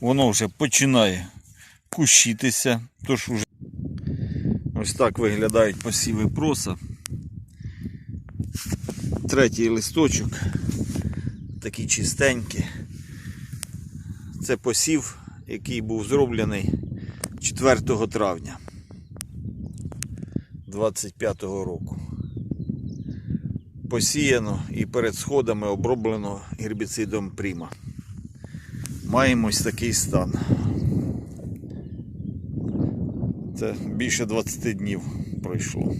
воно вже починає кущитися. Тож уже ось так виглядають посіви проса. Третій листочок. Такі чистенькі. Це посів, який був зроблений 4 травня 25 року. Посіяно і перед сходами оброблено гербіцидом Пріма. Маємо ось такий стан. Це більше 20 днів пройшло.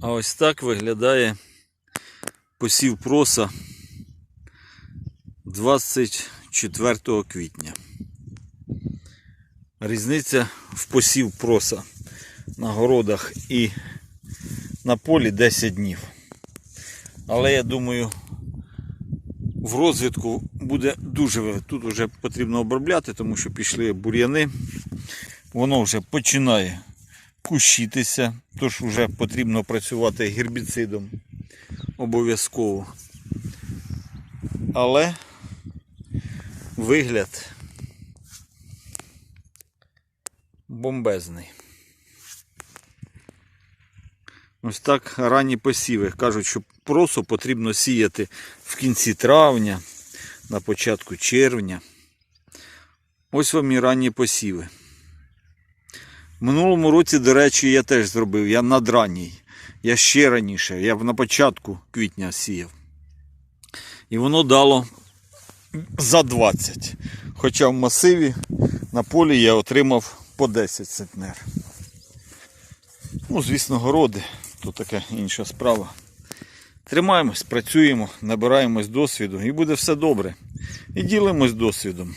А ось так виглядає посів проса 24 квітня. Різниця в посів проса на городах і на полі 10 днів. Але я думаю, в розвитку буде дуже. Тут вже потрібно обробляти, тому що пішли бур'яни. Воно вже починає кущитися, тож вже потрібно працювати гербіцидом обов'язково. Але вигляд бомбезний. Ось так ранні посіви. Кажуть, що просо потрібно сіяти в кінці травня, на початку червня. Ось вам і ранні посіви. В минулому році, до речі, я теж зробив. Я надранній. Я ще раніше, я на початку квітня сіяв. І воно дало за 20. Хоча в масиві на полі я отримав по 10 центнер. Ну, звісно, городи, то така інша справа. Тримаємось, працюємо, набираємось досвіду і буде все добре. І ділимось досвідом.